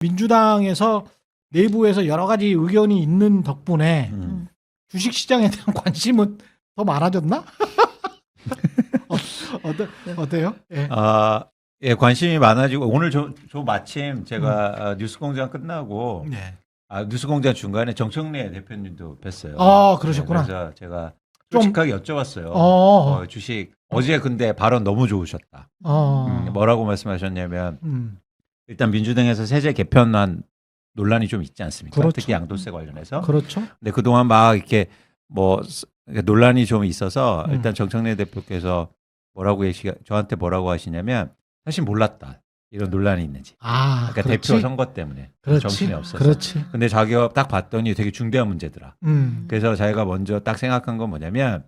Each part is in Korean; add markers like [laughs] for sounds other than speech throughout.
민주당에서 내부에서 여러 가지 의견이 있는 덕분에 음. 주식 시장에 대한 [laughs] 관심은 더 많아졌나? [laughs] 어, 어때, 어때요? 예. 아, 예, 관심이 많아지고 오늘 저, 저 마침 제가 아, 뉴스공장 끝나고 네. 아, 뉴스공장 중간에 정청래 대표님도 뵀어요. 아, 그러셨구나. 네, 그래서 제가 좀- 솔직하게 여쭤봤어요. 어, 어, 주식 어제 근데 발언 너무 좋으셨다. 어, 음, 뭐라고 말씀하셨냐면 음, 일단 민주당에서 세제 개편안 논란이 좀 있지 않습니까? 그렇죠. 특히 양도세 관련해서. 그렇죠. 근데 그동안 막 이렇게 뭐 스- 이렇게 논란이 좀 있어서 음. 일단 정청래 대표께서 뭐라고 얘기 저한테 뭐라고 하시냐면 사실 몰랐다 이런 논란이 있는지. 아, 그러니까 그렇지. 대표 선거 때문에 그렇지. 정신이 없어서. 그렇지. 근데 자기가 딱 봤더니 되게 중대한 문제더라. 음, 그래서 자기가 먼저 딱 생각한 건 뭐냐면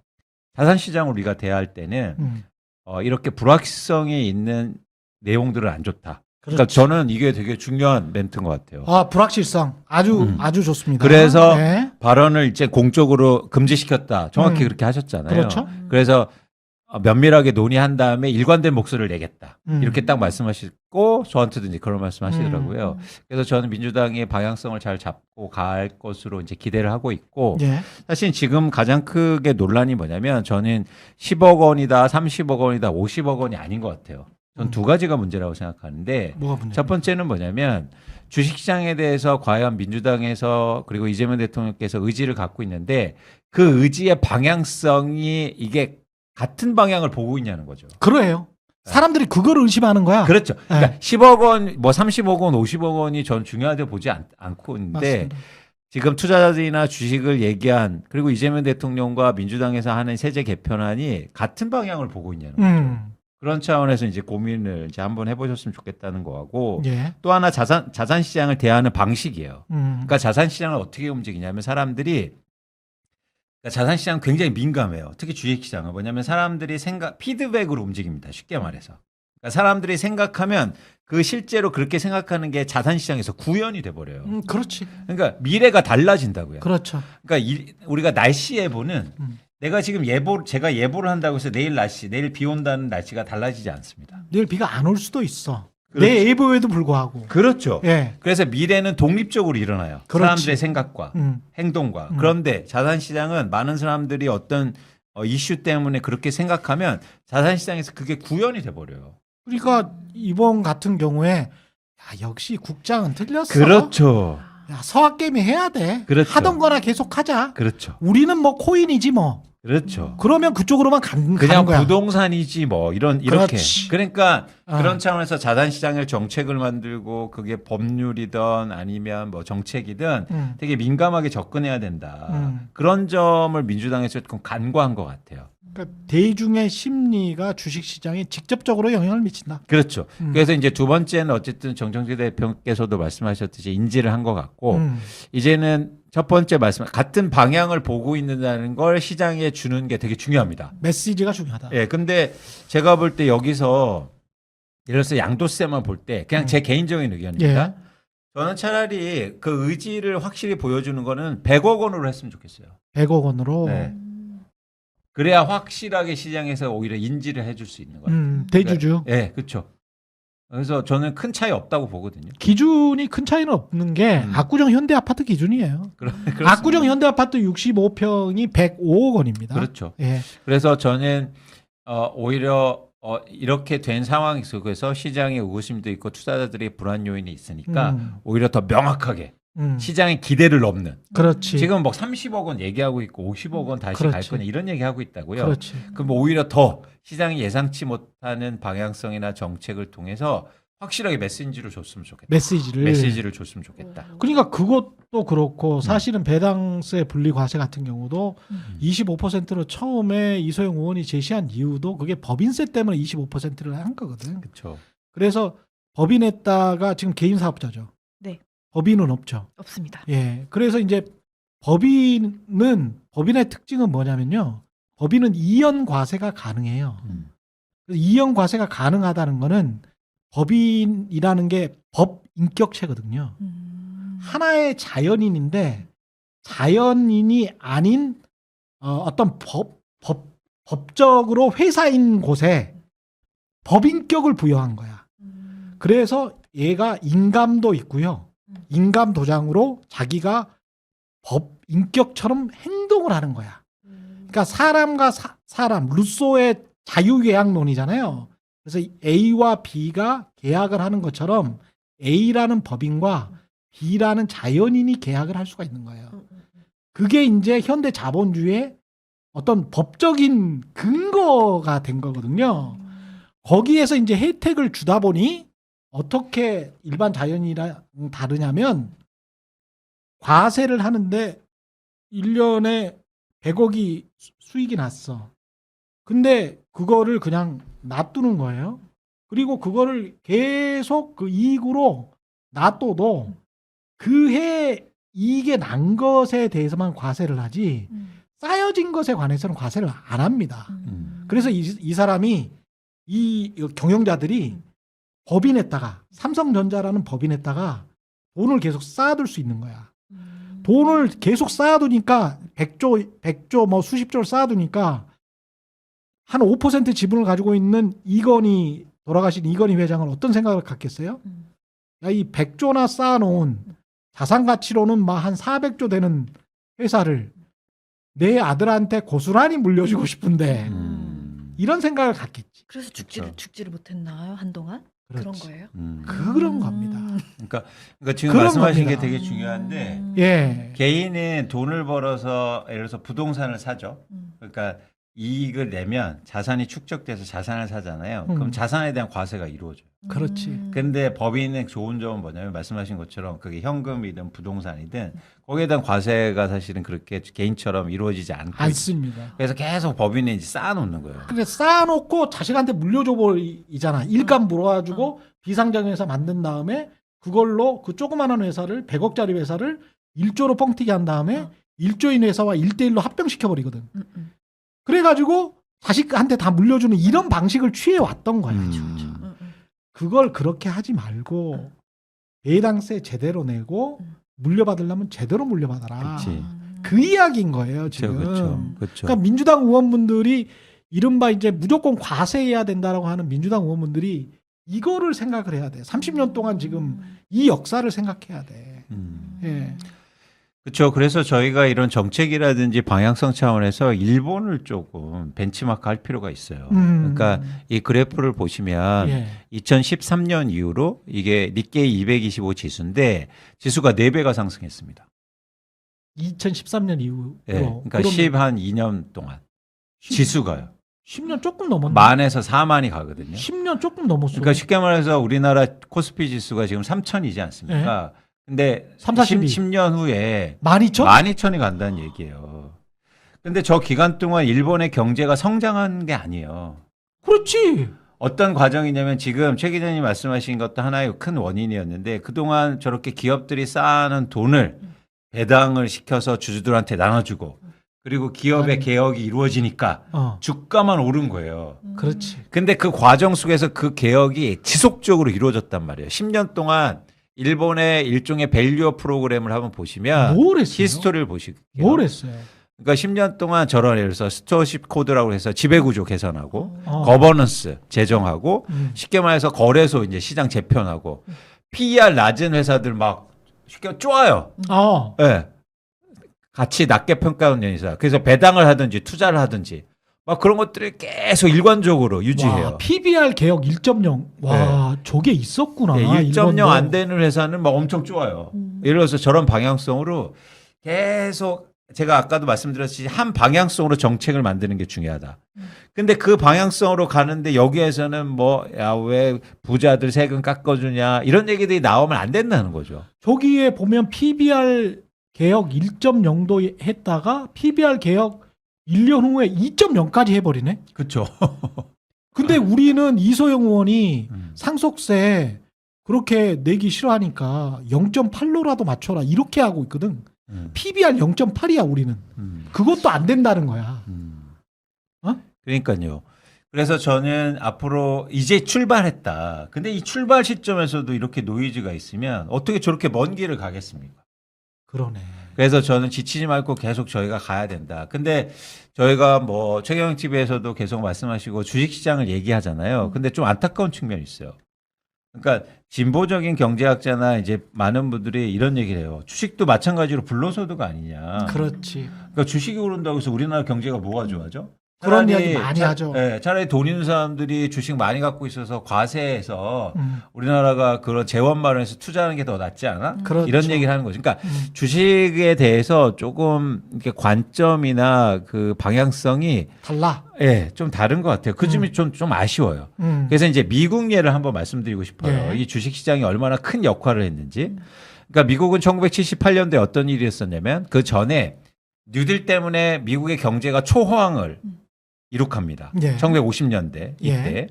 자산 시장을 우리가 대할 때는 음, 어, 이렇게 불확실성이 있는 내용들은 안 좋다. 그러니까 그렇지. 저는 이게 되게 중요한 멘트인 것 같아요. 아, 불확실성 아주 음. 아주 좋습니다. 그래서 네. 발언을 이제 공적으로 금지시켰다. 정확히 음. 그렇게 하셨잖아요. 그렇죠. 그래서 어, 면밀하게 논의한 다음에 일관된 목소리를 내겠다. 음. 이렇게 딱 말씀하시고 저한테도 이제 그런 말씀하시더라고요. 음. 그래서 저는 민주당의 방향성을 잘 잡고 갈 것으로 이제 기대를 하고 있고 예. 사실 지금 가장 크게 논란이 뭐냐면 저는 10억 원이다, 30억 원이다, 50억 원이 아닌 것 같아요. 전 음. 두 가지가 문제라고 생각하는데 뭐가 문제? 첫 번째는 뭐냐면 주식시장에 대해서 과연 민주당에서 그리고 이재명 대통령께서 의지를 갖고 있는데 그 의지의 방향성이 이게 같은 방향을 보고 있냐는 거죠. 그래요. 사람들이 그거를 의심하는 거야. 그렇죠. 그러니까 네. 10억 원, 뭐 30억 원, 50억 원이 전 중요하다고 보지 않, 않고 있는데 맞습니다. 지금 투자자들이나 주식을 얘기한 그리고 이재명 대통령과 민주당에서 하는 세제 개편안이 같은 방향을 보고 있냐는 거죠. 음, 그런 차원에서 이제 고민을 이제 한번 해보셨으면 좋겠다는 거하고 예. 또 하나 자산 자산 시장을 대하는 방식이에요. 음, 그러니까 자산 시장을 어떻게 움직이냐면 사람들이 그러니까 자산 시장 은 굉장히 민감해요. 특히 주식 시장은 뭐냐면 사람들이 생각 피드백으로 움직입니다. 쉽게 말해서. 그러니까 사람들이 생각하면 그 실제로 그렇게 생각하는 게 자산 시장에서 구현이 돼 버려요. 음, 그렇지. 그러니까 미래가 달라진다고요. 그렇죠. 그러니까 이- 우리가 날씨 예보는 음. 내가 지금 예보 제가 예보를 한다고 해서 내일 날씨 내일 비 온다는 날씨가 달라지지 않습니다. 내일 비가 안 올 수도 있어. 그렇지. 내 예보에도 불구하고. 그렇죠. 예. 그래서 미래는 독립적으로 일어나요. 그렇지. 사람들의 생각과 음, 행동과. 음. 그런데 자산 시장은 많은 사람들이 어떤 어, 이슈 때문에 그렇게 생각하면 자산 시장에서 그게 구현이 돼 버려요. 그러니까 이번 같은 경우에 야, 역시 국장은 틀렸어. 그렇죠. 야, 서학개미 해야 돼. 그렇죠. 하던 거나 계속 하자. 그렇죠. 우리는 뭐 코인이지 뭐. 그렇죠. 그러면 그쪽으로만 간, 그냥 거야. 부동산이지 뭐 이런 이렇게. 그렇지. 그러니까 아. 그런 차원에서 자산 시장을 정책을 만들고 그게 법률이든 아니면 뭐 정책이든 음, 되게 민감하게 접근해야 된다. 음. 그런 점을 민주당에서 조금 간과한 것 같아요. 그러니까 대중의 심리가 주식 시장에 직접적으로 영향을 미친다. 그렇죠. 음. 그래서 이제 두 번째는 어쨌든 정정재 대표께서도 말씀하셨듯이 인지를 한 것 같고 음, 이제는 첫 번째 말씀 같은 방향을 보고 있는다는 걸 시장에 주는 게 되게 중요합니다. 메시지가 중요하다. 예, 근데 제가 볼 때 여기서 예를 들어서 양도세만 볼 때 그냥 음. 제 개인적인 의견입니다. 예. 저는 차라리 그 의지를 확실히 보여주는 거는 100억 원으로 했으면 좋겠어요. 100억 원으로. 네. 그래야 확실하게 시장에서 오히려 인지를 해줄 수 있는 거예요. 음, 대주주. 예, 그렇죠. 그래서 저는 큰 차이 없다고 보거든요. 기준이 큰 차이는 없는 게 음. 압구정 현대 아파트 기준이에요. [laughs] 그렇습니다. 압구정 현대 아파트 65평이 105억 원입니다. 그렇죠. 예. 그래서 저는 어, 오히려 어, 이렇게 된 상황 속에서 시장에 의구심도 있고 투자자들의 불안 요인이 있으니까 음, 오히려 더 명확하게 음. 시장의 기대를 넘는 그렇지. 지금 뭐 30억 원 얘기하고 있고 50억 원 다시 갈 그렇지. 거냐 이런 얘기하고 있다고요. 그렇지. 그럼 오히려 더 시장이 예상치 못하는 방향성이나 정책을 통해서 확실하게 메시지를 줬으면 좋겠다. 메시지를. 메시지를 줬으면 좋겠다. 그러니까 그것도 그렇고 음. 사실은 배당세 분리 과세 같은 경우도 25%로 처음에 이소영 의원이 제시한 이유도 그게 법인세 때문에 25%를 한 거거든. 그렇죠. 그래서 법인했다가 지금 개인 사업자죠. 네. 법인은 없죠. 없습니다. 예. 그래서 이제 법인은 법인의 특징은 뭐냐면요. 법인은 이연 과세가 가능해요. 음. 이연 과세가 가능하다는 거는 법인이라는 게 법 인격체거든요. 음. 하나의 자연인인데 자연인이 아닌 어, 어떤 법, 법 법적으로 회사인 곳에 법인격을 부여한 거야. 음. 그래서 얘가 인감도 있고요. 인감 도장으로 자기가 법 인격처럼 행동을 하는 거야. 그러니까 사람과 사, 사람 루소의 자유계약론이잖아요. 그래서 이 A와 B가 계약을 하는 것처럼 A라는 법인과 B라는 자연인이 계약을 할 수가 있는 거예요. 그게 이제 현대 자본주의의 어떤 법적인 근거가 된 거거든요. 거기에서 이제 혜택을 주다 보니 어떻게 일반 자연이랑 다르냐면 과세를 하는데 1년에 100억이 수- 수익이 났어. 근데 그거를 그냥 놔두는 거예요. 그리고 그거를 계속 그 이익으로 놔둬도 그 해 이익에 난 것에 대해서만 과세를 하지 쌓여진 것에 관해서는 과세를 안 합니다. 음. 그래서 이, 이 사람이 이 경영자들이 법인에다가 삼성전자라는 법인에다가 돈을 계속 쌓아둘 수 있는 거야. 돈을 계속 쌓아두니까 100조, 100조 뭐 수십조를 쌓아두니까 한 5% 지분을 가지고 있는 이건희 돌아가신 이건희 회장은 어떤 생각을 갖겠어요? 야, 이 100조나 쌓아놓은 자산 가치로는 막 한 400조 되는 회사를 내 아들한테 고스란히 물려주고 싶은데 음. 이런 생각을 갖겠지. 그래서 죽지를 그렇죠. 죽지를 못했나요 한동안 그런 그렇지. 거예요? 음. 그런 겁니다. 그러니까, 그러니까 지금 그런 말씀하신 겁니다. 게 되게 중요한데 음. 예. 개인은 돈을 벌어서 예를 들어서 부동산을 사죠. 음. 그러니까 이익을 내면 자산이 축적돼서 자산을 사잖아요. 음. 그럼 자산에 대한 과세가 이루어져요. 그렇지. 음. 근데 법인의 좋은 점은 뭐냐면 말씀하신 것처럼 그게 현금이든 부동산이든 거기에 대한 과세가 사실은 그렇게 개인처럼 이루어지지 않고 않습니다. 그래서 계속 법인에 이제 쌓아놓는 거예요. 근데 쌓아놓고 자식한테 물려줘 버리잖아. 일감 물어가지고 비상장에서 만든 다음에 그걸로 그 조그마한 회사를 100억짜리 회사를 1조로 뻥튀기 한 다음에 어. 1조인 회사와 1대1로 합병시켜 버리거든. 음, 음. 그래가지고 자식한테 다 물려주는 이런 방식을 취해 왔던 거야. 음. 음, 음. 그걸 그렇게 하지 말고 배당세 제대로 내고 음. 물려받으려면 제대로 물려받아라. 그치. 음. 그 이야기인 거예요 지금. 그렇죠, 그렇죠. 그러니까 민주당 의원분들이 이른바 이제 무조건 과세해야 된다라고 하는 민주당 의원분들이 이거를 생각을 해야 돼. 30년 동안 지금 이 역사를 생각해야 돼. 음. 예. 그렇죠. 그래서 저희가 이런 정책이라든지 방향성 차원에서 일본을 조금 벤치마크 할 필요가 있어요. 음. 그러니까 이 그래프를 보시면 예. 2013년 이후로 이게 니케이 225 지수인데 지수가 4배가 상승했습니다. 2013년 이후로. 예. 그러니까 10 한 2년 동안 지수가요. 10년 조금 넘었네. 만에서 4만이 가거든요. 10년 조금 넘었어. 그러니까 쉽게 말해서 우리나라 코스피 지수가 지금 3천이지 않습니까? 근데 3, 42. 10, 년 후에 12,000? 12,000이 간다는 얘기예요. 근데 저 기간 동안 일본의 경제가 성장한 게 아니에요. 그렇지. 어떤 과정이냐면 지금 최 기자님 말씀하신 것도 하나의 큰 원인이었는데 그동안 저렇게 기업들이 쌓아놓은 돈을 배당을 시켜서 주주들한테 나눠주고 그리고 기업의 아니. 개혁이 이루어지니까 어. 주가만 오른 거예요. 음. 그렇지. 근데 그 과정 속에서 그 개혁이 지속적으로 이루어졌단 말이에요. 10년 동안 일본의 일종의 밸류어 프로그램을 한번 보시면? 히스토리를 보실게요. 뭘 했어요? 그러니까 10년 동안 저런 예를 들어서 스토어십 코드라고 해서 지배구조 개선하고 어. 거버넌스 제정하고 음. 쉽게 말해서 거래소 이제 시장 재편하고 PER 낮은 회사들 막 쉽게 쪼아요. 어. 예. 가치 낮게 평가하는 회사. 그래서 배당을 하든지 투자를 하든지 막 그런 것들을 계속 일관적으로 유지해요. 와, PBR 개혁 1.0. 와, 저게 있었구나. 예, 1.0 일본도. 안 되는 회사는 막 엄청 좋아요. 음. 예를 들어서 저런 방향성으로 계속 제가 아까도 말씀드렸듯이 한 방향성으로 정책을 만드는 게 중요하다. 근데 그 방향성으로 가는데 여기에서는 뭐 야 왜 부자들 세금 깎아주냐 이런 얘기들이 나오면 안 된다는 거죠. 저기에 보면 PBR 개혁 1.0도 했다가 PBR 개혁 1년 후에 2.0까지 해버리네. 그렇죠. [laughs] 근데 우리는 이소영 의원이 음. 상속세 그렇게 내기 싫어하니까 0.8로라도 맞춰라 이렇게 하고 있거든. 음. PBR 0.8이야 우리는. 음. 그것도 안 된다는 거야. 음. 어? 그러니까요. 그래서 저는 앞으로 이제 출발했다. 근데 이 출발 시점에서도 이렇게 노이즈가 있으면 어떻게 저렇게 먼 길을 가겠습니까? 그러네. 그래서 저는 지치지 말고 계속 저희가 가야 된다. 근데 저희가 뭐 최경 TV에서도 계속 말씀하시고 주식 시장을 얘기하잖아요. 근데 좀 안타까운 측면이 있어요. 그러니까 진보적인 경제학자나 이제 많은 분들이 이런 얘기를 해요. 주식도 마찬가지로 불로소득 아니냐. 그렇지. 그러니까 주식이 오른다고 해서 우리나라 경제가 뭐가 좋아져? 그런 이야기 많이 차- 하죠. 예, 차라리 돈 있는 사람들이 주식 많이 갖고 있어서 과세해서 음, 우리나라가 그런 재원 마련해서 투자하는 게 더 낫지 않아? 그렇죠. 이런 얘기를 하는 거죠. 그러니까 음. 주식에 대해서 조금 이렇게 관점이나 그 방향성이 달라. 예, 좀 다른 것 같아요. 그 점이 음. 좀, 좀 아쉬워요. 음. 그래서 이제 미국 예를 한번 말씀드리고 싶어요. 예. 이 주식 시장이 얼마나 큰 역할을 했는지. 그러니까 미국은 1978년도에 어떤 일이 있었냐면 그 전에 뉴딜 때문에 미국의 경제가 초호황을 이룩합니다. 예. 1950년대 이때.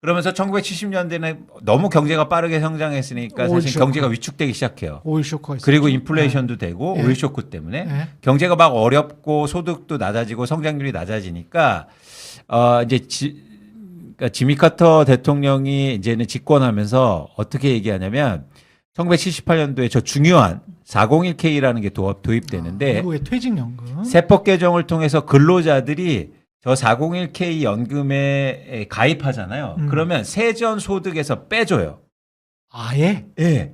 그러면서 1970년대는 너무 경제가 빠르게 성장했으니까 사실 쇼크. 경제가 위축되기 시작해요. 오일 쇼크가 있었죠. 그리고 인플레이션도 되고 예. 오일 쇼크 때문에 예. 경제가 막 어렵고 소득도 낮아지고 성장률이 낮아지니까 어 이제 지, 그러니까 지미 카터 대통령이 이제는 집권하면서 어떻게 얘기하냐면 1978년도에 저 중요한 401k라는 게 도입, 도입되는데 아, 미국의 퇴직연금. 세법 개정을 통해서 근로자들이 저 401k 연금에 가입하잖아요. 음. 그러면 세전 소득에서 빼줘요. 아예. 예.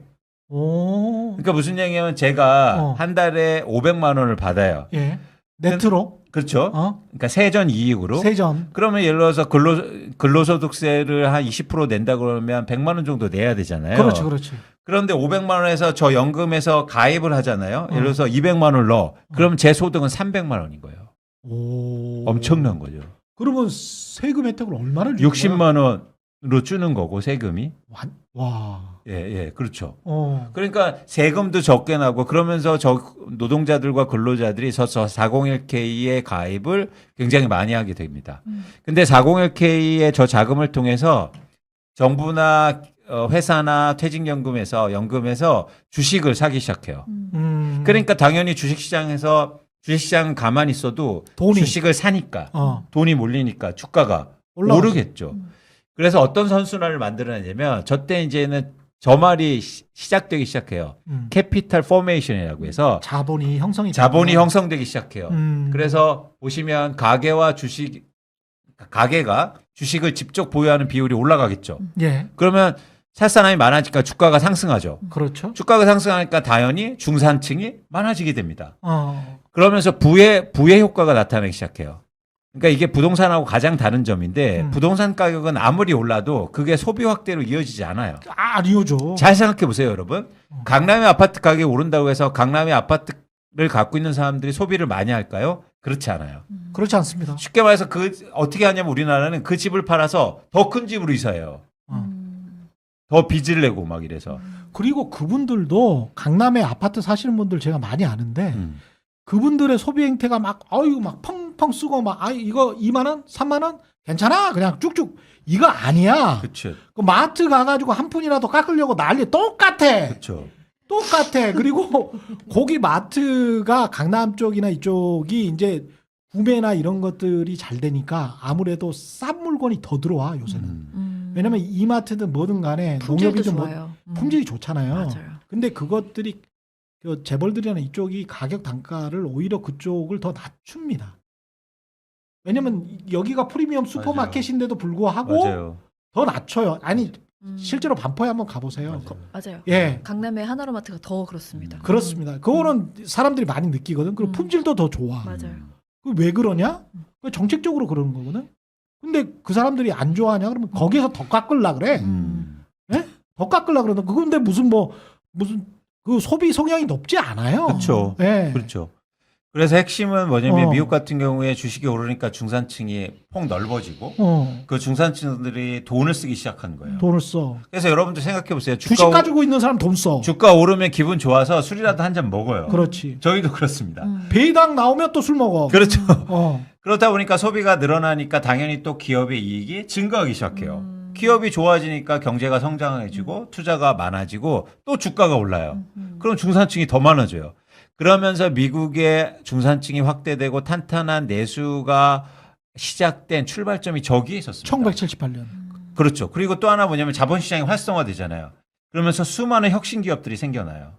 오. 그러니까 무슨 얘기냐면 제가 어. 한 달에 500만 원을 받아요. 예. 네트로. 그렇죠? 어. 그러니까 세전 이익으로. 세전. 그러면 예를 들어서 근로 근로소득세를 한 20% 낸다 그러면 100만 원 정도 내야 되잖아요. 그렇지, 그렇지. 그런데 500만 원에서 저 연금에서 가입을 하잖아요. 어. 예를 들어서 200만 원을 넣어. 그럼 제 소득은 300만 원인 거예요. 오. 엄청난 거죠. 그러면 세금 혜택을 얼마를 주는 거야? 60만 원으로 주는 거고 세금이. 와. 와. 예, 예. 그렇죠. 어. 그러니까 세금도 적게 나고 그러면서 저 노동자들과 근로자들이 저 401k에 가입을 굉장히 많이 하게 됩니다. 음. 근데 401k의 저 자금을 통해서 정부나 어, 회사나 퇴직연금에서 연금에서 주식을 사기 시작해요. 음. 음. 그러니까 당연히 주식시장에서 주식시장 가만히 있어도 돈이. 주식을 사니까 어. 돈이 몰리니까 주가가 올라가죠. 오르겠죠. 음. 그래서 어떤 선순환을 만들어내냐면 저 때 이제는 저 말이 시- 시작되기 시작해요. 음. 캐피탈 포메이션이라고 해서 자본이 형성이 자본이 되구나. 형성되기 시작해요. 음. 그래서 보시면 가계와 주식 가계가 주식을 직접 보유하는 비율이 올라가겠죠. 예. 그러면 살 사람이 많아지니까 주가가 상승하죠. 그렇죠. 주가가 상승하니까 당연히 중산층이 많아지게 됩니다. 어. 그러면서 부의 부의 효과가 나타나기 시작해요. 그러니까 이게 부동산하고 가장 다른 점인데 음. 부동산 가격은 아무리 올라도 그게 소비 확대로 이어지지 않아요. 아, 아니오죠. 잘 생각해 보세요, 여러분. 어. 강남의 아파트 가격이 오른다고 해서 강남의 아파트를 갖고 있는 사람들이 소비를 많이 할까요? 그렇지 않아요. 음. 그렇지 않습니다. 쉽게 말해서 그 어떻게 하냐면 우리나라는 그 집을 팔아서 더 큰 집으로 이사해요. 어. 음. 더 빚을 내고 막 이래서. 그리고 그분들도 강남에 아파트 사시는 분들 제가 많이 아는데 음. 그분들의 소비 행태가 막 아유 막 펑펑 쓰고 막 아 이거 2만 원, 3만 원 괜찮아 그냥 쭉쭉 이거 아니야. 그렇죠. 그 마트 가가지고 한 푼이라도 깎으려고 난리 똑같아. 그렇죠. 똑같아. 그리고 [laughs] 거기 마트가 강남 쪽이나 이쪽이 이제 구매나 이런 것들이 잘 되니까 아무래도 싼 물건이 더 들어와 요새는. 음. 음. 왜냐면 이마트든 뭐든 간에 품질도 농협이든 뭐 좋아요. 음. 품질이 좋잖아요. 맞아요. 근데 그것들이 그 재벌들이나 이쪽이 가격 단가를 오히려 그쪽을 더 낮춥니다. 왜냐면 여기가 프리미엄 슈퍼마켓인데도 불구하고 맞아요. 더 낮춰요. 아니 음. 실제로 반포에 한번 가보세요. 맞아요. 거- 맞아요. 예, 강남의 하나로마트가 더 그렇습니다. 음. 그렇습니다. 그거는 사람들이 많이 느끼거든. 그리고 음. 품질도 더 좋아. 맞아요. 그왜 그러냐? 그 정책적으로 그러는 거거든. 근데 그 사람들이 안 좋아하냐? 그러면 거기에서 더 깎으려 그래. 음. 더 깎으려 그러는 거. 근데 무슨 뭐 무슨 그 소비 성향이 높지 않아요. 그렇죠. 예. 그렇죠. 그래서 핵심은 뭐냐면 어. 미국 같은 경우에 주식이 오르니까 중산층이 폭 넓어지고 어. 그 중산층들이 돈을 쓰기 시작한 거예요. 돈을 써. 그래서 여러분들 생각해 보세요. 주식 가지고 있는 사람 돈 써. 주가 오르면 기분 좋아서 술이라도 한 잔 먹어요. 그렇지. 저희도 그렇습니다. 음. 배당 나오면 또 술 먹어. 그렇죠. 어. 그러다 보니까 소비가 늘어나니까 당연히 또 기업의 이익이 증가하기 시작해요. 음. 기업이 좋아지니까 경제가 성장해지고 투자가 많아지고 또 주가가 올라요. 음, 음. 그럼 중산층이 더 많아져요. 그러면서 미국의 중산층이 확대되고 탄탄한 내수가 시작된 출발점이 저기에 있었습니다. 1978년. 그렇죠. 그리고 또 하나 뭐냐면 자본시장이 활성화되잖아요. 그러면서 수많은 혁신 기업들이 생겨나요.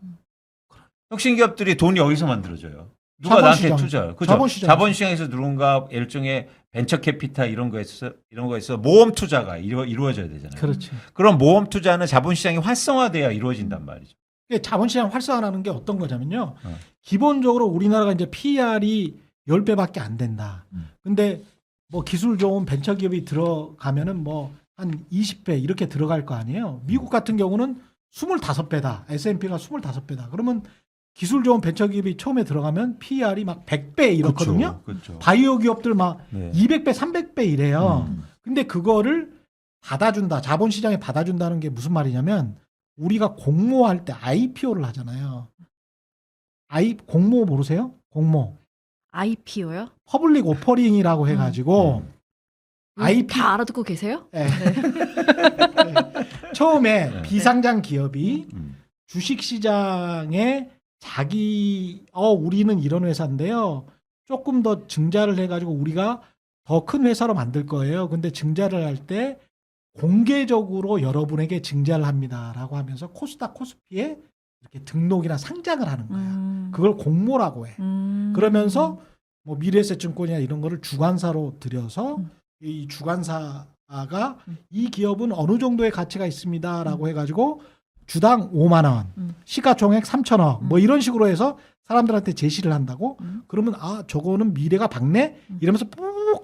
혁신 기업들이 돈이 어디서 만들어져요? 누가 나한테 자본시장. 투자? 그죠? 자본시장. 자본시장에서 누군가 일종의 벤처 캐피탈 이런 거 있어 이런 거 있어 모험 투자가 이루, 이루어져야 되잖아요. 그렇지. 그럼 모험 투자는 자본시장이 활성화돼야 이루어진단 말이죠. 이게 자본시장 활성화라는 게 어떤 거냐면요. 어. 기본적으로 우리나라가 이제 PR이 10배밖에 안 된다. 음. 근데 뭐 기술 좋은 벤처 기업이 들어가면은 뭐 한 20배 이렇게 들어갈 거 아니에요. 미국 같은 경우는 25배다. S&P가 25배다. 그러면 기술 좋은 벤처 기업이 처음에 들어가면 PR이 막 100배 이렇거든요. 그렇죠. 바이오 기업들 막 네. 200배, 300배 이래요. 음. 근데 그거를 받아준다. 자본시장에 받아준다는 게 무슨 말이냐면 우리가 공모할 때 IPO를 하잖아요. I 공모 모르세요? 공모. IPO요? 퍼블릭 오퍼링이라고 해가지고 음. IP 다 알아듣고 계세요? 예. [laughs] 처음에 네. 비상장 기업이 음. 주식시장에 자기 어 우리는 이런 회사인데요. 조금 더 증자를 해가지고 우리가 더 큰 회사로 만들 거예요. 근데 증자를 할 때 공개적으로 여러분에게 증자를 합니다라고 하면서 코스닥 코스피에 이렇게 등록이나 상장을 하는 거야. 음. 그걸 공모라고 해. 음. 그러면서 뭐 미래에셋증권이나 이런 거를 주관사로 들여서 음. 이 주관사가 음. 이 기업은 어느 정도의 가치가 있습니다라고 해가지고 주당 5만 원, 음. 시가총액 3천억 뭐 음. 이런 식으로 해서 사람들한테 제시를 한다고 음. 그러면 아 저거는 미래가 밝네 음. 이러면서 쭉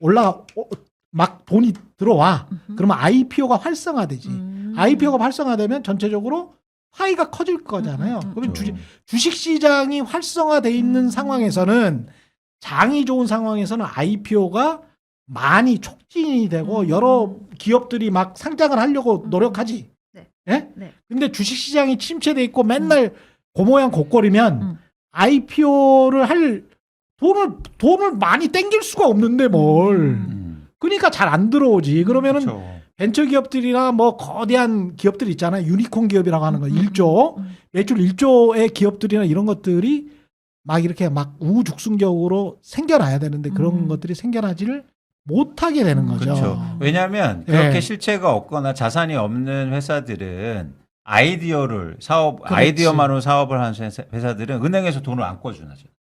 올라 어, 막 돈이 들어와 음흠. 그러면 IPO가 활성화되지 음. IPO가 활성화되면 전체적으로 파이가 커질 거잖아요. 음, 음, 음. 그러면 그렇죠. 주식 주식 시장이 활성화돼 있는 음. 상황에서는 장이 좋은 상황에서는 IPO가 많이 촉진이 되고 음. 여러 기업들이 막 상장을 하려고 음. 노력하지. 네. 예? 네. 근데 주식 시장이 침체돼 있고 맨날 고모양 곡거리면 음. IPO를 할 돈을 돈을 많이 땡길 수가 없는데 뭘. 음. 음. 그러니까 잘 안 들어오지. 그러면은 그렇죠. 벤처 기업들이나 뭐 거대한 기업들 있잖아요. 유니콘 기업이라고 하는 거. 음, 1조. 음. 매출 1조의 기업들이나 이런 것들이 막 이렇게 막 우후죽순격으로 생겨나야 되는데 그런 음. 것들이 생겨나지를 못하게 되는 음. 거죠. 그렇죠. 왜냐하면 그렇게 예. 실체가 없거나 자산이 없는 회사들은 아이디어를 사업 그렇지. 아이디어만으로 사업을 하는 회사- 회사들은 은행에서 돈을 안 꿔주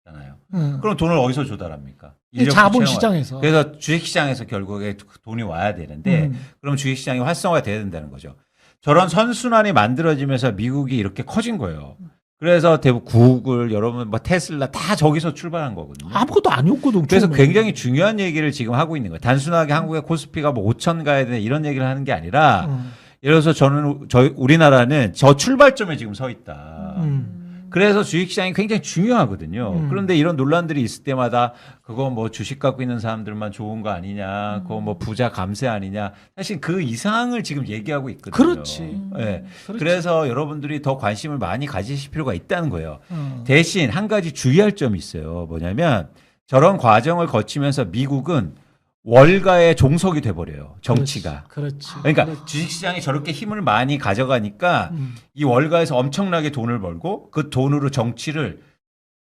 잖아요. 음. 그럼 돈을 어디서 조달합니까? 이 인력도 자본 채용하- 시장에서. 그래서 주식시장에서 결국에 돈이 와야 되는데 음. 그럼 주식시장이 활성화돼야 된다는 거죠. 저런 선순환이 만들어지면서 미국이 이렇게 커진 거예요. 그래서 대부분 구글, 여러분 뭐 테슬라 다 저기서 출발한 거거든요. 아무것도 아니었거든. 그래서 처음에. 굉장히 중요한 얘기를 지금 하고 있는 거예요. 단순하게 한국의 코스피가 뭐 5천 가야 되는 이런 얘기를 하는 게 아니라 음. 예를 들어서 저는 저희 우리나라는 저 출발점에 지금 서 있다. 음. 그래서 주식시장이 굉장히 중요하거든요. 음. 그런데 이런 논란들이 있을 때마다 그거 뭐 주식 갖고 있는 사람들만 좋은 거 아니냐, 그거 뭐 부자 감세 아니냐. 사실 그 이상을 지금 얘기하고 있거든요. 그렇지. 음. 네. 그렇지. 그래서 여러분들이 더 관심을 많이 가지실 필요가 있다는 거예요. 어. 대신 한 가지 주의할 점이 있어요. 뭐냐면 저런 과정을 거치면서 미국은 월가의 종속이 돼버려요. 정치가. 그렇지. 그러니까 그렇지. 주식시장이 저렇게 힘을 많이 가져가니까 음. 이 월가에서 엄청나게 돈을 벌고 그 돈으로 정치를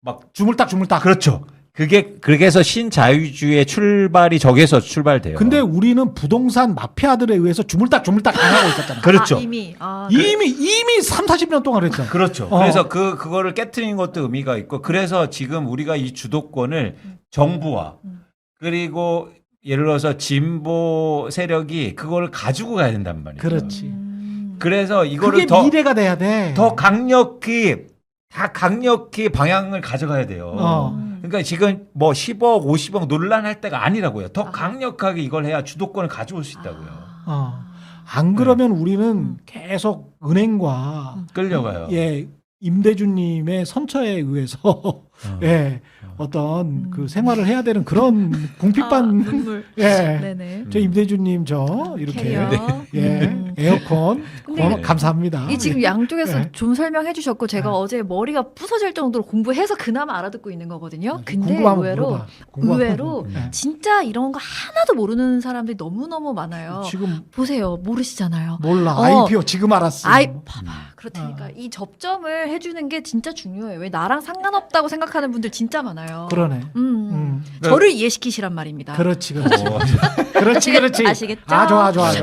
막 주물딱 주물딱. 그렇죠. 그게 그래서 신자유주의의 출발이 저기서 출발돼요. 근데 우리는 부동산 마피아들에 의해서 주물딱 주물딱 당하고 있었잖아. [laughs] 그렇죠. 아, 이미 아, 이미 이미 3, 40년 동안 그랬잖아. 그렇죠. 어. 그래서 그 그거를 깨트리는 것도 의미가 있고 그래서 지금 우리가 이 주도권을 정부와 음. 그리고 예를 들어서 진보 세력이 그걸 가지고 가야 된단 말이에요. 그렇지. 음. 그래서 그게 이거를 더, 미래가 돼야 돼. 더 강력히 다 강력히 방향을 가져가야 돼요. 어. 음. 그러니까 지금 뭐 10억, 50억 논란할 때가 아니라고요. 더 아. 강력하게 이걸 해야 주도권을 가져올 수 있다고요. 어. 안 그러면 우리는 음. 계속 은행과 음. 끌려가요. 예 임대주님의 선처에 의해서 어. [laughs] 예 어떤 음. 그 생활을 해야 되는 그런 아, 궁핍한 눈물. [laughs] 예. 네네. 저 임대주님 저 이렇게 캐리어. 예 음. 에어컨 근데 고마- 네. 감사합니다. 이 지금 양쪽에서 네. 좀 설명해 주셨고 제가 네. 어제 머리가 부서질 정도로 공부해서 그나마 알아듣고 있는 거거든요. 근데 궁금하면 의외로 의외로. 예. 진짜 이런 거 하나도 모르는 사람들이 너무너무 많아요. 지금 보세요. 모르시잖아요. 몰라 어. IPO 지금 알았어. 아이 봐봐. 그렇다니까 어. 이 접점을 해 주는 게 진짜 중요해요. 왜 나랑 상관없다고 생각하는 분들 진짜 많아요. 그러네. 음, 음. 음. 저를 이해시키시란 말입니다. 그렇지 그렇지 어. 그렇지 그렇지. 아시겠죠? 아 좋아 좋아 좋아.